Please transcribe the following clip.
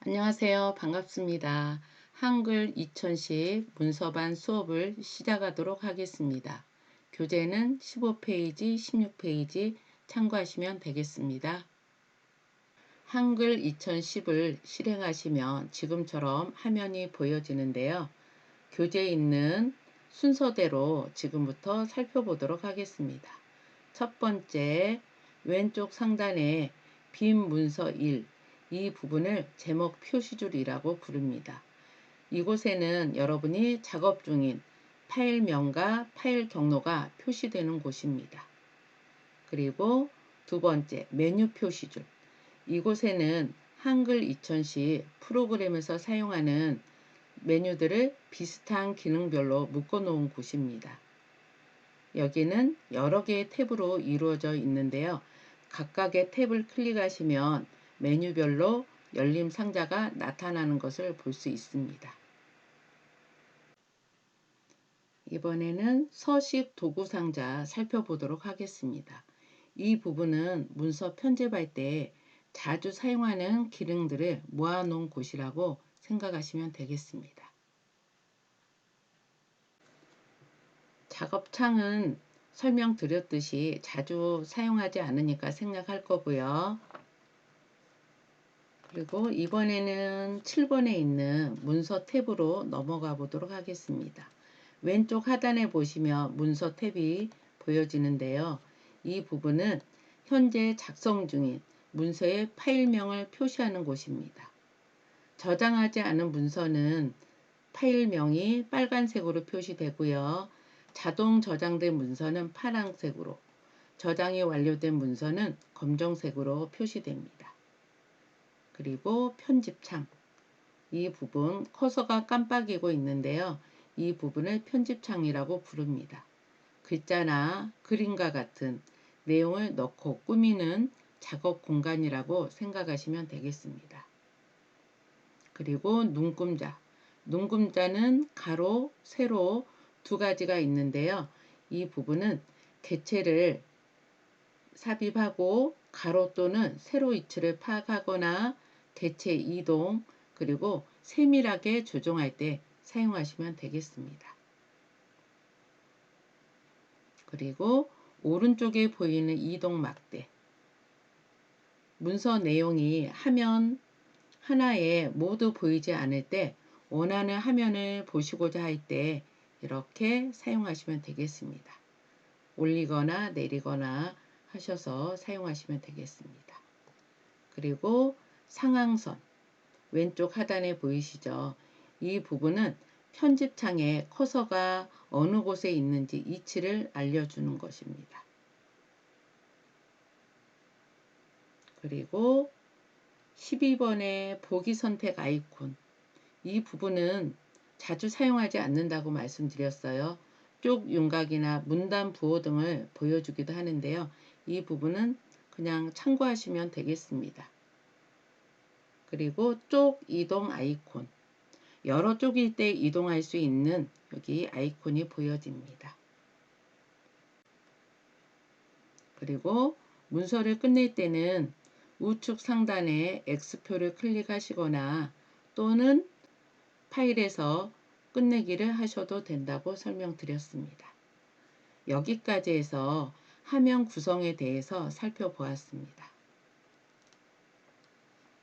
안녕하세요. 반갑습니다. 한글 2010 문서반 수업을 시작하도록 하겠습니다. 교재는 15페이지, 16페이지 참고하시면 되겠습니다. 한글 2010을 실행하시면 지금처럼 화면이 보여지는데요. 교재에 있는 순서대로 지금부터 살펴보도록 하겠습니다. 첫 번째 왼쪽 상단에 빈 문서 1, 이 부분을 제목 표시줄이라고 부릅니다. 이곳에는 여러분이 작업 중인 파일명과 파일 경로가 표시되는 곳입니다. 그리고 두 번째 메뉴 표시줄. 이곳에는 한글 2000시 프로그램에서 사용하는 메뉴들을 비슷한 기능별로 묶어 놓은 곳입니다. 여기는 여러 개의 탭으로 이루어져 있는데요. 각각의 탭을 클릭하시면 메뉴별로 열림 상자가 나타나는 것을 볼 수 있습니다. 이번에는 서식 도구 상자 살펴보도록 하겠습니다. 이 부분은 문서 편집할 때 자주 사용하는 기능들을 모아놓은 곳이라고 생각하시면 되겠습니다. 작업창은 설명드렸듯이 자주 사용하지 않으니까 생각할 거고요. 그리고 이번에는 7번에 있는 문서 탭으로 넘어가 보도록 하겠습니다. 왼쪽 하단에 보시면 문서 탭이 보여지는데요. 이 부분은 현재 작성 중인 문서의 파일명을 표시하는 곳입니다. 저장하지 않은 문서는 파일명이 빨간색으로 표시되고요. 자동 저장된 문서는 파란색으로, 저장이 완료된 문서는 검정색으로 표시됩니다. 그리고 편집창. 이 부분 커서가 깜빡이고 있는데요. 이 부분을 편집창이라고 부릅니다. 글자나 그림과 같은 내용을 넣고 꾸미는 작업 공간이라고 생각하시면 되겠습니다. 그리고 눈금자. 눈금자는 가로, 세로 두 가지가 있는데요. 이 부분은 개체를 삽입하고 가로 또는 세로 위치를 파악하거나 개체 이동 그리고 세밀하게 조정할 때 사용하시면 되겠습니다. 그리고 오른쪽에 보이는 이동 막대 문서 내용이 화면 하나에 모두 보이지 않을 때 원하는 화면을 보시고자 할 때 이렇게 사용하시면 되겠습니다. 올리거나 내리거나 하셔서 사용하시면 되겠습니다. 그리고 상황선 왼쪽 하단에 보이시죠? 이 부분은 편집창에 커서가 어느 곳에 있는지 위치를 알려주는 것입니다. 그리고 12번의 보기 선택 아이콘 이 부분은 자주 사용하지 않는다고 말씀드렸어요. 쪽 윤곽이나 문단 부호 등을 보여주기도 하는데요. 이 부분은 그냥 참고하시면 되겠습니다. 그리고 쪽 이동 아이콘. 여러 쪽일 때 이동할 수 있는 여기 아이콘이 보여집니다. 그리고 문서를 끝낼 때는 우측 상단에 X표를 클릭하시거나 또는 파일에서 끝내기를 하셔도 된다고 설명드렸습니다. 여기까지 해서 화면 구성에 대해서 살펴보았습니다.